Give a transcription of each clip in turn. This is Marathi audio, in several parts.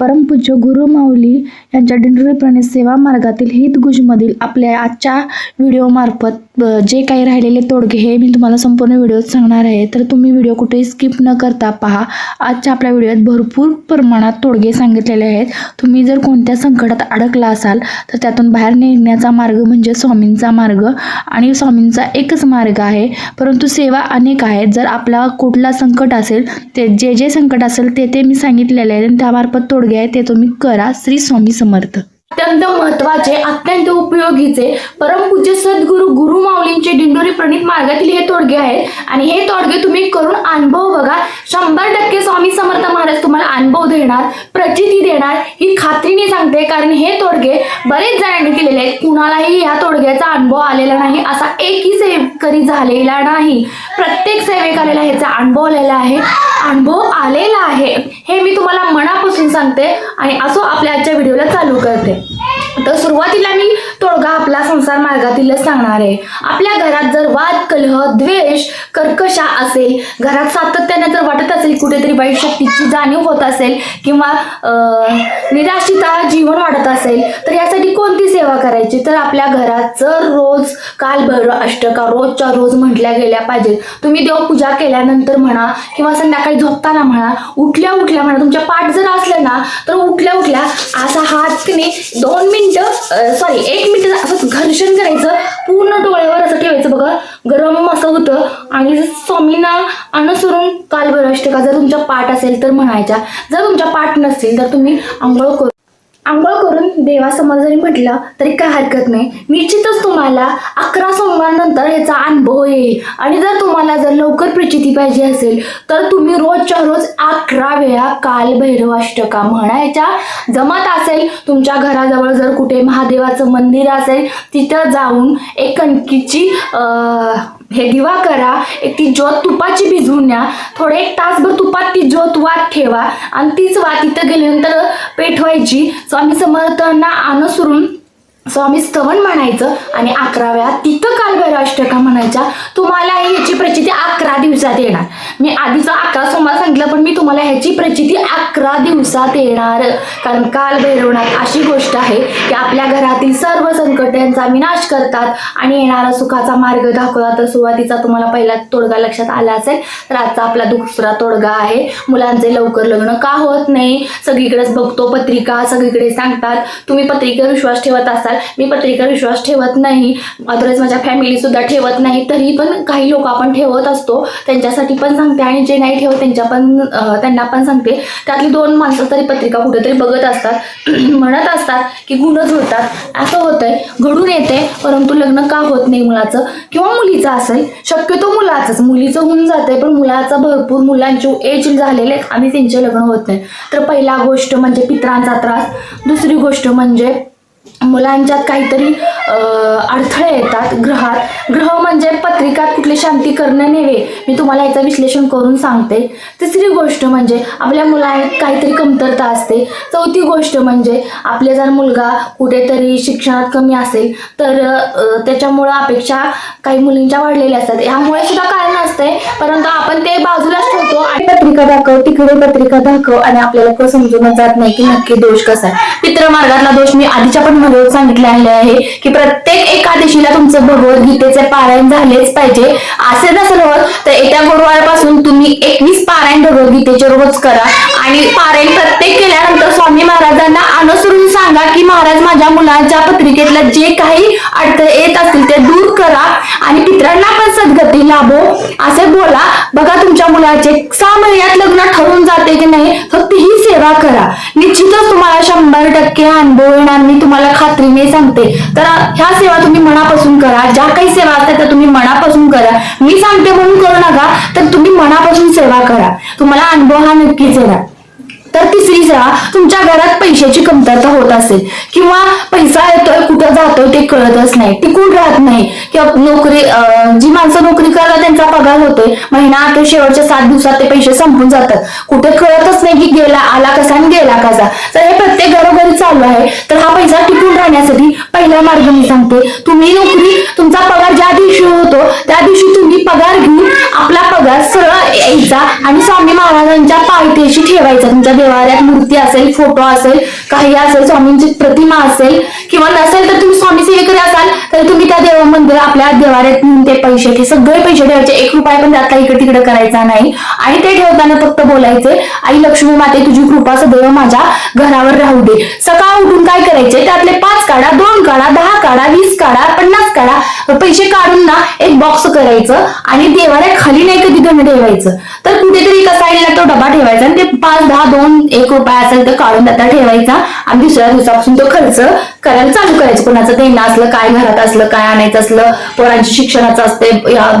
परमपूज्य गुरु माऊली यांच्या दिंडोरी सेवा मार्गातील हितगुजमधील आपल्या आजच्या व्हिडिओमार्फत जे काही राहिलेले तोडगे हे मी तुम्हाला संपूर्ण व्हिडिओत सांगणार आहे. तर तुम्ही व्हिडिओ कुठेही स्किप न करता पहा. आजच्या आपल्या व्हिडिओत भरपूर प्रमाणात तोडगे सांगितलेले आहेत. तुम्ही जर कोणत्या संकटात अडकला असाल तर त्यातून बाहेर निघण्याचा मार्ग म्हणजे स्वामींचा मार्ग. आणि स्वामींचा एकच मार्ग आहे परंतु सेवा अनेक आहेत. जर आपला कुठला संकट असेल ते जे जे संकट असेल ते ते मी सांगितलेले आहे आणि त्यामार्फत तोडगे आहे ते तुम्ही करा. श्री स्वामी समर्थ. अत्यंत महत्त्वाचे अत्यंत उपयोगीचे. परमपूज्य सद्गुरु गुरु माऊलींचे दिंडोरी प्रणित मार्गातील हे तोडगे आहेत. आणि हे तोडगे तुम्ही करून अनुभव बघा. शंभर टक्के स्वामी समर्थ महाराज तुम्हाला अनुभव देणार प्रचिती देणार ही खात्रीने सांगते. कारण हे तोडगे बरेच जणांनी केलेले आहेत. कुणालाही या तोडग्याचा अनुभव आलेला नाही. असा एकही सेवेकरी झालेला नाही. प्रत्येक सेवेकरीला ह्याचा अनुभव आलेला आहे. अनुभव आलेला आहे. हे मी तुम्हाला मनापासून सांगते. आणि असो आपल्या आजच्या व्हिडिओला चालू करते. Amém. तर सुरुवातीला मी तोडगा आपला संसार मार्गातीलच सांगणार आहे. आपल्या घरात जर वाद कलह द्वेष कर्कशा असेल घरात सातत्याने जर वाटत असेल कुठेतरी वाईट शक्तीची जाणीव होत असेल किंवा निराशिता जीवन वाढत असेल तर यासाठी कोणती सेवा करायची? तर आपल्या घरात जर रोज कालभैरव अष्टका रोजच्या रोज म्हटल्या गेल्या पाहिजेत. तुम्ही देवपूजा केल्यानंतर म्हणा किंवा संध्याकाळी झोपताना म्हणा उठल्या उठल्या म्हणा तुमच्या पाठ जर असलं ना तर उठल्या उठल्या असा हातने दोन मिनिटं सॉरी एक मिनिट असं घर्षण करायचं पूर्ण डोळ्यावर असं ठेवायचं बघा. गरम असं होतं. आणि जर स्वामींना अनुसरून कालभैरव अष्टका जर तुमच्या पाठ असेल तर म्हणायच्या. जर तुमच्या पाठ नसतील तर तुम्ही आंघोळ करू आंघोळ करून देवासमोर जरी म्हटलं तरी काय हरकत नाही. निश्चितच तुम्हाला अकरा सोमवारनंतर ह्याचा अनुभव येईल. आणि जर तुम्हाला जर लवकर प्रचिती पाहिजे असेल तर तुम्ही रोजच्या रोज अकरा वेळा काल भैरव अष्टका म्हणायच्या. जमत असेल तुमच्या घराजवळ जर कुठे महादेवाचं मंदिर असेल तिथं जाऊन एक कणकीची अं, हे दिवा करा. एक ती ज्योत तुपाची भिजवून न्या. थोडे एक तासभर तुपात ती ज्योत वात ठेवा. आणि तीच वात तिथं गेल्यानंतर पेटवायची स्वामी समर्थांना अनुसरून स्वामी स्तवन म्हणायचं. आणि अकरा वेळा तिथं कालभैरव अष्टका म्हणायच्या. तुम्हाला याची प्रचिती दिवसात येणार. मी आधीचा अकरा सोमवार सांगितलं पण मी तुम्हाला ह्याची प्रचिती अकरा दिवसात येणार. कारण कालभैरवनाथ अशी गोष्ट आहे की आपल्या घरातील सर्व संकटांचा विनाश करतात आणि येणारा सुखाचा मार्ग दाखवला तर सुरुवातीचा तुम्हाला पहिला तोडगा लक्षात आला असेल तर आजचा आपला दुसरा तोडगा आहे. मुलांचे लवकर लग्न का होत नाही? सगळीकडेच बघतो पत्रिका सगळीकडे सांगतात. तुम्ही पत्रिकेवर विश्वास ठेवत असाल. मी पत्रिकेवर विश्वास ठेवत नाही. अदरवाईज माझ्या फॅमिली सुद्धा ठेवत नाही. तरी पण काही लोक आपण ठेवत असतो. त्यांच्यासाठी पण सांगते आणि जे नाही ठेवत त्यांच्या पण त्यांना पण सांगते. त्यातली दोन माणसं तरी पत्रिका कुठेतरी बघत असतात म्हणत असतात की गुणच होतात. असं होतंय. घडून येते परंतु लग्न का होत नाही मुलाचं? किंवा मुलीचं असेल? शक्यतो मुलाचंच. मुलीचं होऊन जाते पण मुलाचं भरपूर मुलांचे एज झालेले आहेत. आणि त्यांचे लग्न होत नाही. तर पहिला गोष्ट म्हणजे पित्रांचा त्रास. दुसरी गोष्ट म्हणजे मुलांच्यात काहीतरी अं, अडथळे येतात ग्रहात. ग्रह म्हणजे पत्रिकात कुठली शांती करणं नव्हे. मी तुम्हाला याचं विश्लेषण करून सांगते. तिसरी गोष्ट म्हणजे आपल्या मुलात काहीतरी कमतरता असते. चौथी गोष्ट म्हणजे आपले जर मुलगा कुठेतरी शिक्षणात कमी असेल तर त्याच्यामुळं अपेक्षा काही मुलींच्या वाढलेल्या असतात. ह्यामुळे सुद्धा कारण असते परंतु आपण ते बाजूलाच ठेवतो आणि पत्रिका दाखव तिकडे पत्रिका दाखव आणि आपल्याला समजूनच समजून जात नाही की नक्की दोष कसा आहे. पितृमार्गातला दोष मी आधीच्या पण व्हिडिओत सांगितलेले आहे की प्रत्येक एकादशीला तुमचं भगवद्गीतेचे पारायण झालेच पाहिजे. असे नसेल होत तर येत्या गुरुवारपासून तुम्ही एकवीस पारायण भगवद्गीतेचे रोज करा. आणि पारायण प्रत्येक केल्यानंतर स्वामी महाराजांना अनुसरून सांगा की महाराज माझ्या मुलाच्या पत्रिकेतल्या जे काही अडथळे येत असतील ते दूर करा आणि पित्रांना पण सद्गती लाभो. असे बोला बघा तुमच्या मुलाचे सहा महिन्यात लग्न ठरून जाते की नाही फक्त ही सेवा करा. टक्के हा अनुभव येणार मी तुम्हाला खात्रीने सांगते. तर ह्या सेवा तुम्ही मनापासून करा. ज्या काही सेवा असतात त्या तुम्ही मनापासून करा. मी सांगते म्हणून करू नका तर तुम्ही मनापासून सेवा करा. तुम्हाला अनुभव हा नक्कीच येणार. तर तिसरी सेवा तुमच्या घरात पैशाची कमतरता होत असेल किंवा पैसा येतोय कुठं जातोय ते कळतच नाही. टिकून राहत नाही. किंवा नोकरी जी माणसं नोकरी करतात त्यांचा पगार होतोय महिना अखेर शेवटच्या सात दिवसात ते पैसे संपून जातात. कुठे कळतच नाही की गेला आला कसा आणि गेला कसा. तर हे प्रत्येक घरोघरी चालू आहे. तर हा पैसा टिकून राहण्यासाठी पहिला मार्ग मी सांगते. तुम्ही नोकरी तुमचा पगार ज्या दिवशी होतो त्या दिवशी तुम्ही पगार घेऊन आपला पगार सरळ यायचा आणि स्वामी महाराजांच्या पायथ्याशी ठेवायचा. तुमच्या देवाऱ्यात मूर्ती असेल फोटो असेल काही असेल स्वामींची प्रतिमा असेल किंवा नसेल तर तुम्ही स्वामी सेवेकरी असाल तर तुम्ही त्या देव मंदिर आपल्या देवाऱ्यात नेऊन ते पैसे ते सगळे पैसे ठेवायचे. एक रुपया पण त्यातला इकडे तिकडे करायचा नाही. आणि ते ठेवताना फक्त बोलायचे आई लक्ष्मी माते तुझी कृपा सदैव माझ्या घरावर राहू दे. सकाळ उठून काय करायचे? त्यातले पाच काढा दोन काढा दहा काढा वीस काढा पन्नास काढा पैसे काढून ना एक बॉक्स करायचं आणि देवाऱ्या खाली नाही कधी धन ठेवायचं. तर कुठेतरी कसा येईल तो डबा ठेवायचा आणि ते पाच दहा दोन एक रुपया असेल तर काढून त्याचा ठेवायचा. आणि दुसऱ्या दिवसापासून तो खर्च करायला चालू करायचं. कोणाचं देणं असलं काय घरात असलं काय आणायचं असलं पोरांची शिक्षणाचं असते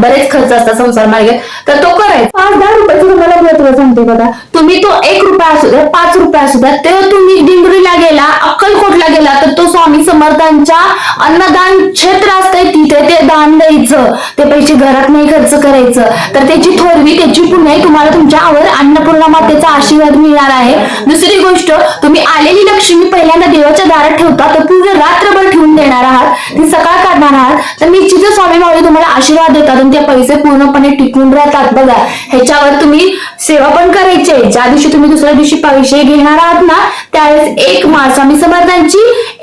बरेच खर्च असतात संसार मार्गेत तर तो करायचा. पाच दहा रुपयाचं तुम्हाला महत्त्व सांगते बघा. तुम्ही तो एक रुपया असू द्या पाच रुपया असू द्या ते तुम्ही डिंगरीला गेला अक्कलकोटला गेला तर तो स्वामी समर्थांच्या अन्नदान क्षेत्र असतंय तिथे ते दान द्यायचं. ते पैसे घरात नाही खर्च करायचं. तर त्याची थोरवी त्याची पुण्य तुम्हाला तुमच्यावर अन्नपूर्णा मातेचा आशीर्वाद मिळणार आहे. दुसरी गोष्ट तुम्ही आलेली लक्ष्मी पहिल्यांदा देवाच्या दारात ठेवता तर पूर्ण रात्रभर ठेवून देणार आहात. ती सकाळ काढणार आहात तर निश्चितच स्वामी माऊली तुम्हाला आशीर्वाद देतात आणि ते पैसे पूर्णपणे टिकून राहतात. बघा ह्याच्यावर तुम्ही सेवा पण करायची आहे. ज्या दिवशी तुम्ही दुसऱ्या दिवशी पैसे घेणार आहात ना त्यावेळेस एक माळ स्वामी समर्थांची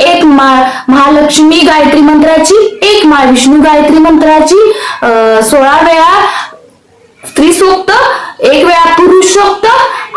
एक माळ महालक्ष्मी गायत्री मंत्राची एक माळ विष्णू गायत्री मंत्राची सोळा वेळा स्त्री सोक्त एक वेळा पुरुष सोक्त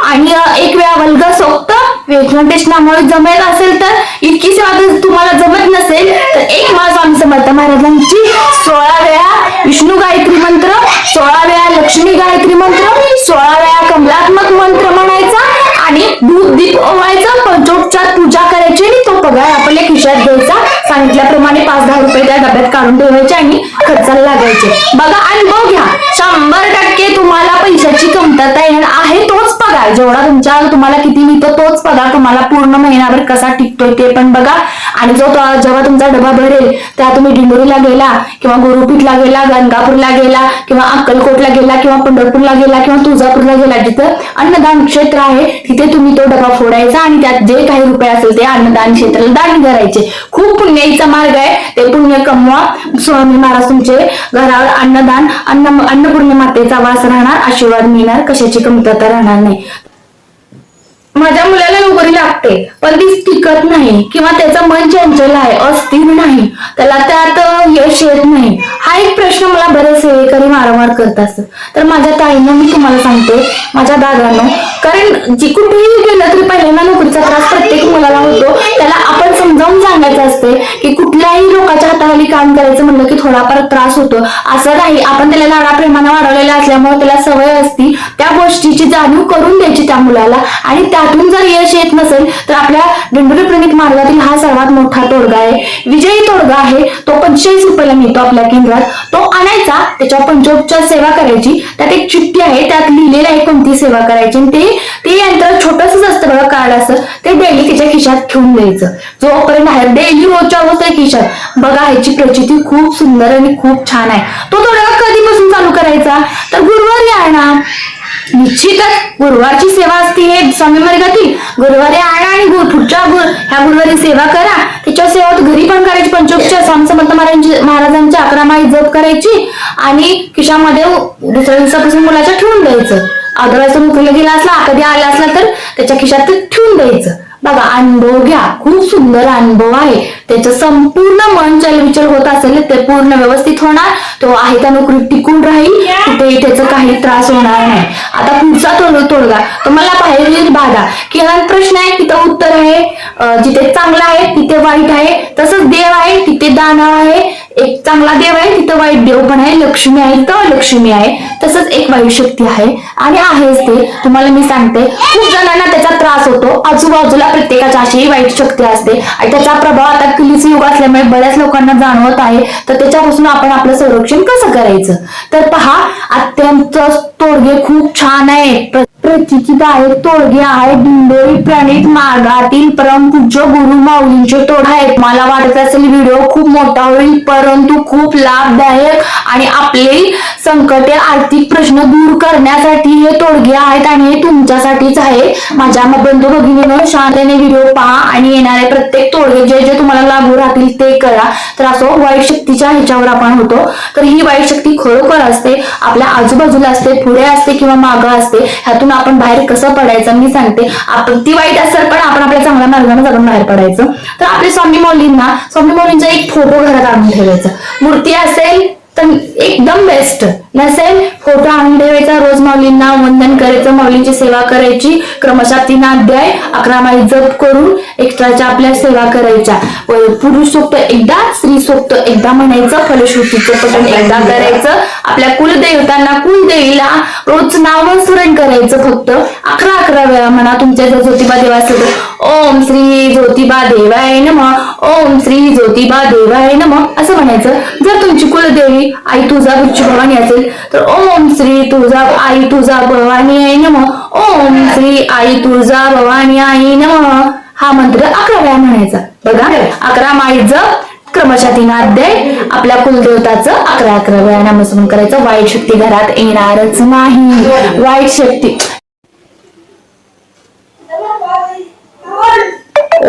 आणि एक वेळा वल्ग सोक्त व्यंकटेश नामावळी जमत असेल तर इतकी सेवा जर तुम्हाला जमत नसेल तर एक माळ स्वामी समर्थ महाराजांची सोळा वेळा विष्णू गायत्री मंत्र सोळा वेळा लक्ष्मी गायत्री मंत्र सोळा वेळा कमलात्मक मंत्र म्हणायचा आणि दूध दीप ओवायचं पंचोपचार पूजा करायची आणि तो पगार आपल्या खिशात द्यायचा सांगितल्याप्रमाणे पाच दहा रुपये त्या डब्यात काढून ठेवायचे आणि खर्चाला लागायचे. बघा अनुभव घ्या. शंभर टक्के तुम्हाला पैशाची कमतरता येणार आहे तोच पगार. जेवढा तुमच्या तुम्हाला किती मिळतो तोच पगार तुम्हाला पूर्ण महिनाभर कसा टिकतोय ते पण बघा. आणि जो जेव्हा तुमचा डबा भरेल त्या तुम्ही डिंडोरीला गेला किंवा गुरुपीठला गेला गंगापूरला गेला किंवा अक्कलकोटला गेला किंवा पंढरपूरला गेला किंवा तुळजापूरला गेला जिथं अन्नदान क्षेत्र आहे तिथे तुम्ही तो डबा फोडायचा आणि त्यात जे काही रुपये असेल ते अन्नदान क्षेत्राला दान करायचे. खूप पुण्याचा मार्ग आहे ते पुण्य कमवा. स्वामी महाराज तुमचे घरावर अन्नदान अन्न अन्नपूर्ण मातेचा वास राहणार आशीर्वाद मिळणार कशाची कमतरता राहणार नाही. माझ्या मुलाला नोकरी लागते पण ती टिकत नाही किंवा त्याचं मन चंचल आहे अस्थिर नाही त्याला त्यात यश येत नाही. हा एक प्रश्न मला बरेच सेवेकरी वारंवार करत असतात. तर माझ्या ताईनं मी तुम्हाला सांगते माझ्या दादानं कारण जी कुठेही गेलं तरी पहिल्यांदा नोकरीचा त्रास प्रत्येक मुलाला होतो. त्याला आपण समजावून सांगायचं असते की कुठल्याही लोकांच्या हाताखाली काम करायचं म्हणलं की थोडाफार त्रास होतो. असं नाही आपण त्याला लाडा प्रेमानं वाढवलेला असल्यामुळे त्याला सवय असती. त्या गोष्टीची जाणीव करून द्यायची त्या मुलाला आणि त्यातून जर यश येत नसेल तर आपल्या दिंडोरी प्रणित मार्गातील हा सर्वात मोठा तोडगा आहे. विजयी तोडगा आहे. तो पंचेचाळीस रुपयाला मिळतो आपल्या केंद्रात. तो आणायचा त्याच्यावर पंचोपचार सेवा करायची. त्यात एक चिठ्ठी आहे त्यात लिहिलेलं आहे कोणती सेवा करायची. आणि ते ते यंत्र छोटस असतं बघा कार्ड असतं ते डेली त्याच्या खिशात ठेवून द्यायचं. जोपर्यंत आहे डेली रोजच्या रोज त्या खिशात. बघा ह्याची प्रचिती खूप सुंदर आणि खूप छान आहे. तो तोडगा कधीपासून चालू करायचा? तर गुरुवारी आणा निश्चितच गुरुवारची सेवा असते हे स्वामी मार्गातील गुरुवारी आणा आणि पुढच्या गुर ह्या गुरुवारी सेवा करा. त्याच्या सेवा घरी पण करायची पंचोपच्या स्वामी समर्थ महाराजांची महाराजांच्या अकरा माळी जप करायची आणि खिशामध्ये दुसऱ्या दिवसापासून मुलाच्या ठेवून द्यायचं. अदरवाईज मुखला गेला असला कधी आला असला तर त्याच्या खिशात ते ठेवून द्यायचं. बघा अनुभव घ्या. खूप सुंदर अनुभव आहे. त्याचं संपूर्ण मन चलविचल होत असेल ते पूर्ण व्यवस्थित होणार. तो आहे त्या नोकरीत टिकून राहील. कुठेही त्याचा काही त्रास होणार नाही. आता पुढचा तोड तोडगा. तुम्हाला बाहेरील बाधा. किंवा प्रश्न आहे तिथं उत्तर आहे. जिथे चांगलं आहे तिथे वाईट आहे. तसंच देव आहे तिथे दानव आहे. एक चांगला देव आहे तिथं वाईट देव पण आहे लक्ष्मी आहे तर लक्ष्मी आहे तसंच एक वाईट शक्ती आहे. आणि आहेच ते तुम्हाला मी सांगते खूप जणांना त्याचा त्रास होतो आजूबाजूला प्रत्येकाच्या अशी वाईट शक्ती असते. आणि त्याचा प्रभाव आता किलीच युग असल्यामुळे बऱ्याच लोकांना जाणवत आहे तर त्याच्यापासून आपण आपलं संरक्षण कसं करायचं? तर पहा अत्यंत तोडगे खूप छान आहे. प्र- आहे तोडगे आहे दिंडोरी प्रणित मार्गातील परमपूज्य गुरु माऊलींचे तोड आहेत. मला वाटत असेल व्हिडिओ खूप मोठा होईल पर परंतु खूप लाभदायक आणि आपले संकटे आर्थिक प्रश्न दूर करण्यासाठी हे तोडगे आहेत आणि हे तुमच्यासाठीच आहे. माझ्या बंधू भगिनीनं शांततेने व्हिडिओ पहा आणि येणारे प्रत्येक तोडगे जे जे तुम्हाला लागू राहतील ते करा. तर असो वाईट शक्तीच्या ह्याच्यावर आपण होतो. तर ही वाईट शक्ती खरोखर असते आपल्या आजूबाजूला असते पुढे असते किंवा मागं असते ह्यातून आपण बाहेर कसं पडायचं मी सांगते. आपण ती वाईट असेल पण आपण आपल्या चांगल्या मार्गाने जाऊन बाहेर पडायचं. तर आपल्या स्वामी मौलींना स्वामी मौलींचा एक फोटो घरात आणून ठेवायचा मूर्ती असेल तर एकदम बेस्ट नसेल फोटो आणून ठेवायचा रोज माऊलींना वंदन करायचं माऊलींची सेवा करायची क्रमशः तीन अध्याय अकरा माई जप करून एक्स्ट्राच्या आपल्या सेवा करायच्या. पुरुष सोक्त एकदा स्त्री सोक्त एकदा म्हणायचं फलश्रुतीचं पठण एकदा करायचं. आपल्या कुलदेवतांना कुलदेवीला रोज नामस्मरण करायचं फक्त. अकरा अकरा वेळा म्हणा तुमच्या जर ज्योतिबा देवा असेल तर ओम श्री ज्योतिबा देवाय नम ओम श्री ज्योतिबा देवाय नम असं म्हणायचं. जर तुमची कुलदेवी आई तुझा बुच्ची भवानी असेल तर ओम श्री तुझा आई तुझा भवानी आई नम. ओम श्री आई तुझा भवानी आई नम. हा मंत्र अकरा वेळा म्हणायचा. बघा अकरा माळी जप क्रमशः तीन अध्याय आपल्या कुलदेवताचं अकरा अकरा वेळा नामस्मरण करायचं. वाईट शक्ती घरात येणारच नाही. वाईट शक्ती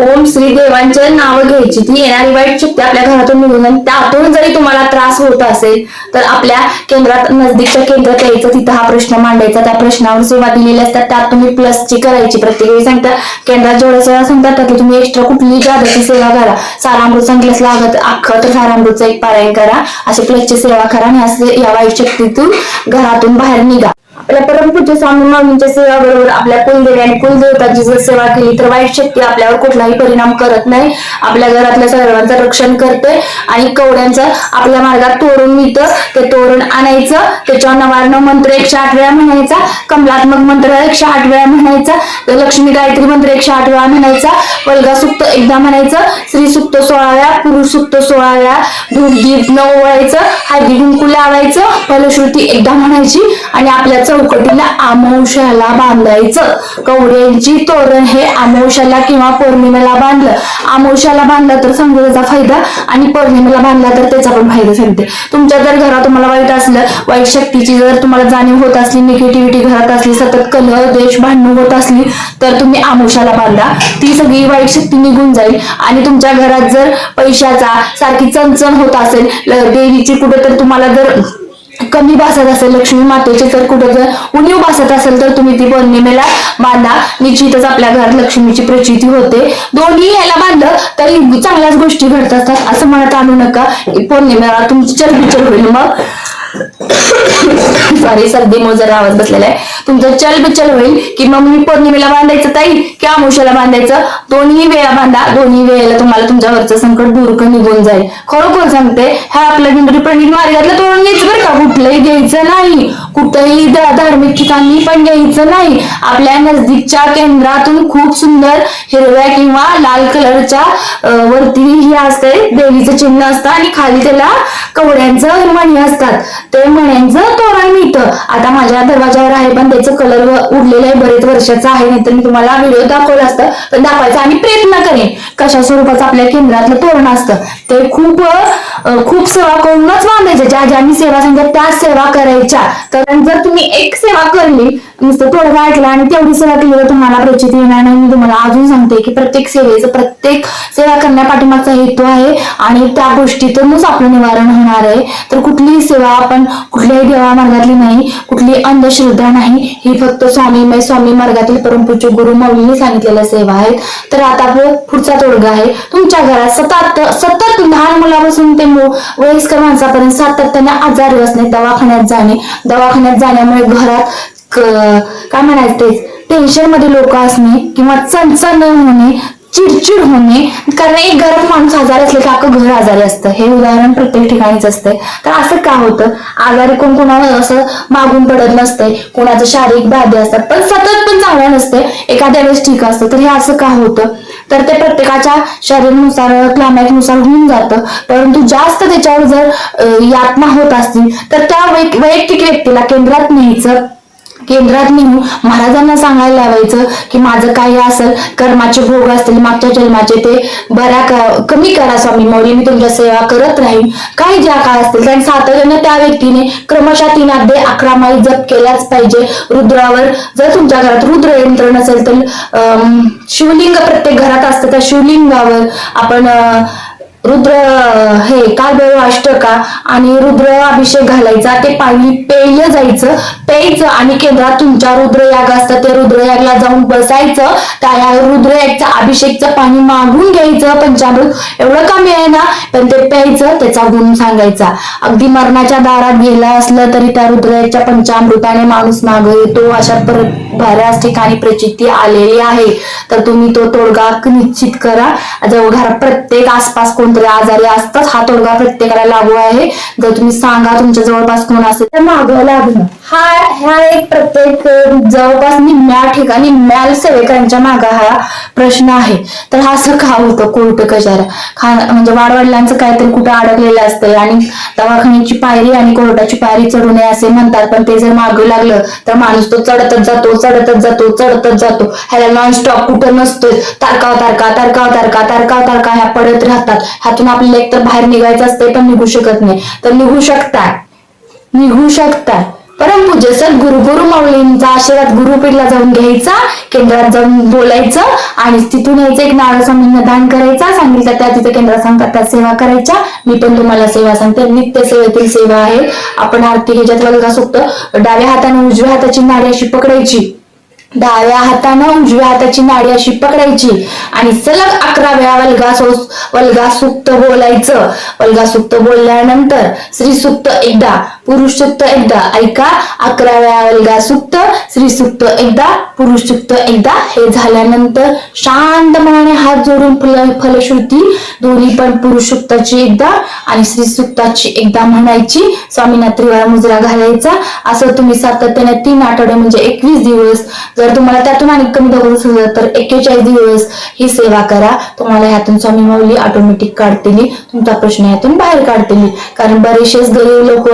ओम श्री देवांचे नाव घ्यायची. ती येणारी वाईट शक्ती आपल्या घरातून निघून आणि त्यातून जरी तुम्हाला त्रास होत असेल तर आपल्या केंद्रात नजदीकच्या केंद्रात यायचं तिथं हा प्रश्न मांडायचा. त्या प्रश्नावर सेवा दिलेल्या असतात त्यात तुम्ही प्लसची करायची. प्रत्येक वेळी सांगता केंद्रात जेवढ्या सेवा सांगतात त्यातली तुम्ही एक्स्ट्रा कुठली जादाची सेवा करा. सारामृत सांगितलं लागत अख्खं तर सारामृतचं एक पारायण करा. अशी प्लसची सेवा करा आणि असे या वाईट शक्तीतून घरातून बाहेर निघा. आपल्या परमपूज्य स्वामी माऊलींच्या सेवाबरोबर आपल्या कुलदेवी आणि कुलदेवताची जर सेवा केली तर वाईट शक्ती आपल्यावर कुठलाही परिणाम करत नाही. आपल्या घरातल्या सर्वांचं रक्षण करते आणि कवड्यांचं आपल्या मार्गात तोरण मिळतं. ते तोरण आणायचं. त्याच्यावर नवारण मंत्र एकशे आठ वेळा म्हणायचा. कमलात्मक मंत्र एकशे आठ वेळा म्हणायचा. तर लक्ष्मी गायत्री मंत्र एकशे आठ वेळा म्हणायचा. वल्गा सुक्त एकदा म्हणायचं. स्त्री सुक्त सोळा वेळा पुरुष सुक्त सोळा वेळा. धूप दीप न ओवायचं हळदी कुंकू लावायचं. फलश्रुती एकदा म्हणायची. आणि आपल्या चौकटीला आमोशाला बांधायचं. कवड्यांची तोरण हे आमोशाला किंवा पौर्णिमेला बांधलं. आमोशाला बांधलं तर समजा त्याचा फायदा आणि पौर्णिमेला बांधला तर त्याचा पण फायदा सांगते. तुमच्या जर घरात तुम्हाला वाईट असलं वाईट शक्तीची जर तुम्हाला जाणीव होत असली निगेटिव्हिटी घरात असली सतत कलह देश भांडण होत असली तर तुम्ही आमोशाला बांधा. ती सगळी वाईट शक्ती निघून जाईल. आणि तुमच्या घरात जर पैशाचा सारखी चणचण होत असेल देवीची कुठे तर तुम्हाला जर कमी भासत असेल लक्ष्मी मातेची तर कुठं जर उणीव भासत असेल तर तुम्ही ती पौर्णिमेला बांधा. निश्चितच आपल्या घरात लक्ष्मीची प्रचिती होते. दोन्ही याला बांधलं तरी चांगल्याच गोष्टी घडत असतात असं म्हणत आणू नका. पौर्णिमेला तुमची चरबिचर होईल मग. सॉरी सर्दी मोजर आवाज बसलेला आहे. तुमचं चलबिचल होईल की मग मी पौर्णिमेला बांधायचं ताई की आमुषाला बांधायचं? दोन्ही वेळा बांधा दोन्ही वेळेला तुम्हाला तुमच्यावरचं संकट दूर निघून जाईल. खरोखर सांगते हा आपलं दिंडोरी पंडित मार्गातलं तोरण घ्यायचं बरं का? कुठलंही घ्यायचं नाही. कुठंही धार्मिक ठिकाणी पण घ्यायचं नाही. आपल्या नजदीकच्या केंद्रातून खूप सुंदर हिरव्या किंवा लाल कलरच्या वरती हे असते देवीचं चिन्ह असतं आणि खाली त्याला कवड्यांचं मणी असतात. ते म्हणेच तोरण मिळतं. आता माझ्या दरवाजावर आहे पण त्याचं कलर उडलेलं आहे बरेच वर्षाचं आहे नाही तर मी तुम्हाला व्हिडिओ दाखवला असतं पण दाखवायचा आणि प्रयत्न करेन. कशा स्वरूपाचं आपल्या केंद्रातलं तोरण असतं. ते खूप खूप सेवा करूनच बांधायचं ज्या ज्या मी सेवा सांगतात त्या सेवा करायच्या. तर जर तुम्ही एक सेवा करली नुसतं तोडगा ऐकलं आणि तेवढी सेवा केली तर तुम्हाला प्रचिती येणार नाही. मी तुम्हाला अजून सांगते की प्रत्येक सेवेचं प्रत्येक सेवा करण्या पाठीमागचा हेतू आहे. आणि त्या गोष्टीतूनच आपलं निवारण होणार आहे. तर कुठलीही सेवा आपण कुठल्याही देवा मार्गातली नाही कुठली अंधश्रद्धा नाही ही फक्त स्वामीमय स्वामी मार्गातील परमपूज्य गुरु मौलीने सांगितलेल्या सेवा आहेत. तर आता आपलं पुढचा तोडगा आहे. तुमच्या घरात सतत सतत लहान मुलापासून ते वयस्कर माणसापर्यंत सातत्याने आजारी असणे दवाखान्यात जाणे. दवाखान्यात जाण्यामुळे घरात काय म्हणायचं टेन्शनमध्ये लोक असणे किंवा चणचण होणे चिडचिड होणे कारण एक घरात माणूस आजारी असले की अख्खं घर आजारी असतं. हे उदाहरण प्रत्येक ठिकाणीच असते तर असं का होतं? आजारी कोण कोणावर असं मागून पडत नसते कोणाचं शारीरिक बाधे असतात. पण सतत पण चांगलं नसते एखाद्या वेळेस ठीक असतं. तर हे असं का होतं? तर ते प्रत्येकाच्या शरीरानुसार क्लायमॅटनुसार होऊन जातं. परंतु जास्त त्याच्यावर जर यातना होत असतील तर त्या वैयक्तिक व्यक्तीला केंद्रात न्यायचं केंद्रात नेऊन महाराजांना सांगायला लावायचं की माझं काही असेल कर्माचे भोग असतील मागच्या जन्माचे ते बऱ्या कमी करा स्वामी. मौली मी तुमच्या सेवा करत राहीन. काही ज्या काय असतील कारण सातत्याने त्या व्यक्तीने क्रमशः तीन अध्याय अकरा माळी जप केलाच पाहिजे. रुद्रावर जर तुमच्या घरात रुद्र यंत्र नसेल तर शिवलिंग प्रत्येक घरात असतं. त्या शिवलिंगावर आपण रुद्र हे कालभैरव अष्टका आणि रुद्र अभिषेक घालायचा ते पाणी पेय जायचं प्यायचं आणि केंद्रात तुमच्या रुद्रयाग असतं ते रुद्रयागला जाऊन बसायचं त्या या अभिषेकचं पाणी मागून घ्यायचं पंचामृत. एवढं कमी आहे ना पण ते प्यायचं त्याचा गुण सांगायचा. अगदी मरणाच्या दारात गेला असलं तरी त्या रुद्रयागच्या पंचामृताने माणूस माग येतो अशा परत बऱ्याच ठिकाणी प्रचिती आलेली आहे. तर तुम्ही तो तोडगा निश्चित करा. जवळ प्रत्येक आसपास कोण कोणतरी आजारी असतात हा तोडगा प्रत्येकाला लागू आहे. जर तुम्ही सांगा तुमच्या जवळपास कोण असेल तर मागं लागणं. हा ह्या एक प्रत्येक जवळपास निम्म्या ठिकाणी निम्म्या सेवकांच्या मागा हा प्रश्न आहे. तर हा असं का होतं कोर्ट कशाला? खा म्हणजे वाडवडिलांचं काहीतरी कुठं अडकलेलं असतं आणि दवाखान्याची पायरी आणि कोर्टाची पायरी चढू नये असे म्हणतात पण ते जर मागं लागलं तर माणूस तो चढतच जातो चढतच जातो चढतच जातो. ह्याला नॉनस्टॉप कुठं नसतोय. तारकाव तारका तारकाव तारका तारकाव तारका ह्या पडत राहतात. हातून आपल्याला एकतर बाहेर निघायचं असते पण निघू शकत नाही. तर निघू शकता निघू शकता परंतु जसं गुरु गुरु माऊलींचा आशीर्वाद गुरुपीठला जाऊन घ्यायचा केंद्रात जाऊन बोलायचं आणि तिथून यायचं एक नारळ समजून दान करायचा सांगितलं त्या तिथे केंद्रात सांगतात त्या सेवा करायच्या. मी पण तुम्हाला सेवा सांगते. नित्य सेवेतील सेवा आहे आपण आरती ह्याच्यात वल्गा सुकतो डाव्या हाताने उजव्या हाताची नाडी अशी पकडायची. डाव्या हातानं उजव्या हाताची नाडी अशी पकडायची आणि सलग अकरा वेळा वल्गा वल्गा सुक्त बोलायचं. वल्गा सुक्त बोलल्यानंतर श्री सुक्त एकदा पुरुष सुक्त एकदा. ऐका अकराव्या वर्गा सुक्त स्त्री सुक्त एकदा पुरुष सुक्त एकदा. हे झाल्यानंतर शांत मनाने हात जोडून फल फलश्रुती दोन्ही पण पुरुष सुक्ताची एकदा आणि स्त्री सुक्ताची एकदा म्हणायची. स्वामींना त्रिवार मुजरा घालायचा. असं तुम्ही सातत्याने तीन आठवडे म्हणजे एकवीस दिवस जर तुम्हाला त्यातून आणि कमी दाखवत असेल तर एक्केचाळीस दिवस ही सेवा करा. तुम्हाला ह्यातून स्वामी माऊली ऑटोमॅटिक काढतील तुमचा प्रश्न यातून बाहेर काढतील. कारण बरेचसेच गरीब लोक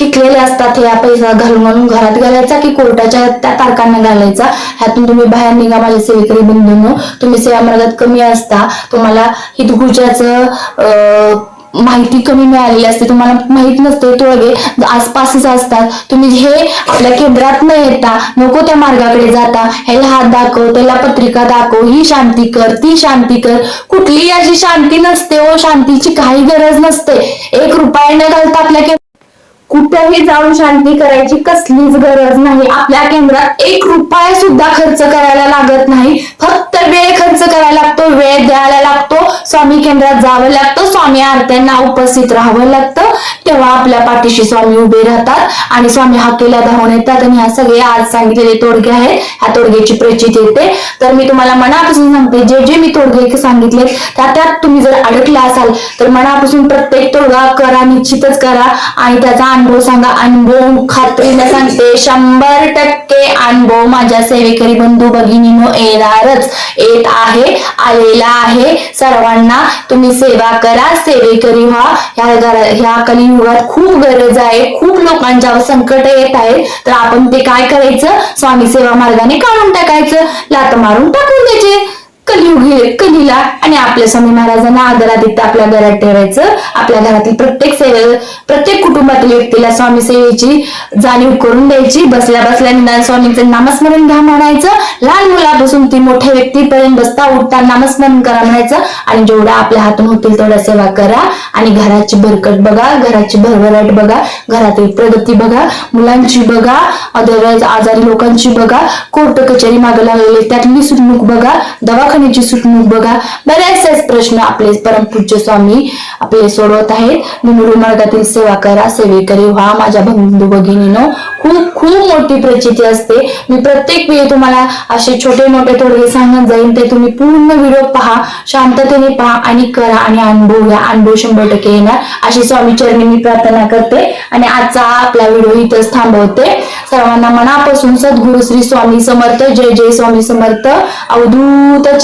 खिकलेले असतात हे पैसा घालून आणून घरात घालायचा की कोर्टाच्या त्या तारखांना घालायचा? ह्यातून तुम्ही बाहेर निघा माझे सेवेकरी बंधून. तुम्ही सेवा मार्गात कमी असता तुम्हाला हितगुजाचं अं, माहिती कमी मिळालेली असते. तुम्हाला माहीत नसते तोळगे आसपासच असतात. तुम्ही हे आपल्या केंद्रात न येता नको त्या मार्गाकडे जाता. ह्याला हात दाखव त्याला पत्रिका दाखव ही शांती कर ती शांती कर. कुठलीही अशी शांती नसते ओ शांतीची काही गरज नसते. एक रुपया न घालता आपल्या कुठेही जाऊन शांती करायची कसलीच गरज नाही. आपल्या केंद्रात एक रुपया सुद्धा खर्च करायला लागत नाही. फक्त वेळ खर्च करायला लागतो वेळ द्यायला लागतो. स्वामी केंद्रात जावं लागतं स्वामी आरत्यांना उपस्थित राहावं लागतं. तेव्हा आपल्या पाठीशी स्वामी उभे राहतात आणि स्वामी हाकेला धावून येतात. आणि ह्या सगळे आज सांगितलेले तोडगे आहेत. ह्या तोडग्याची प्रचित येते. तर मी तुम्हाला मनापासून सांगते जे जे मी तोडगे सांगितले त्या त्यात तुम्ही जर अडकला असाल तर मनापासून प्रत्येक तोडगा करा निश्चितच करा. आणि त्याचा अनुभव सांगा. अनुभव खात्रीने सांगते शंभर टक्के अनुभव माझ्या सेवेकरी बंधू भगिनीनो येणारच. येत आहे आलेला आहे. सर्वांना तुम्ही सेवा करा. सेवेकरी व्हा. ह्या ह्या कलियुग कलियुगात खूप गरज आहे खूप लोकांच्यावर संकट येत आहे. तर आपण ते काय करायचं? स्वामी सेवा मार्गाने काढून टाकायचं. लात मारून टाकून द्यायचे. कलियुगी कलीला आणि आपल्या स्वामी महाराजांना आदरादित्य आपल्या घरात ठेवायचं. आपल्या घरातील प्रत्येक सेवे प्रत्येक कुटुंबातील व्यक्तीला स्वामी सेवेची जाणीव करून द्यायची. बसल्या बसल्या निदान स्वामींचं नामस्मरण घ्या म्हणायचं. लहान मुलापासून ती मोठ्या व्यक्तीपर्यंत बसता उठता नामस्मरण करा म्हणायचं. आणि जेवढा आपल्या हातून होतील तेवढा सेवा करा. आणि घराची भरकट बघा घराची भरभराट बघा घरातील प्रगती बघा मुलांची बघा अदरवाईज आजारी लोकांची बघा कोर्ट कचेरी मागे लागलेली त्यात सुटणूक बघा दवाखान्याची सुटणूक बघा. बरेचसेच प्रश्न आपले परमपूज्य स्वामी आपले सोडवत आहेत. निमुरू मार्गातील सेवा करा सेवेकरी व्हा. माझ्या बंधू भगिनीनो खूप खूप मोठी प्रचिती असते. मी प्रत्येक वेळी तुम्हाला असे छोटे मोठे थोडे सांगत जाईन. ते तुम्ही पूर्ण व्हिडिओ पहा शांततेने पहा आणि करा आणि अनुभव घ्या. अनुभव शंभर टक्के येणार. अशी स्वामी चरणी मी प्रार्थना करते आणि आजचा आपला व्हिडिओ इथंच थांबवते. सर्वांना मनापासून सद्गुरु श्री स्वामी समर्थ. जय जय स्वामी समर्थ. अवधूत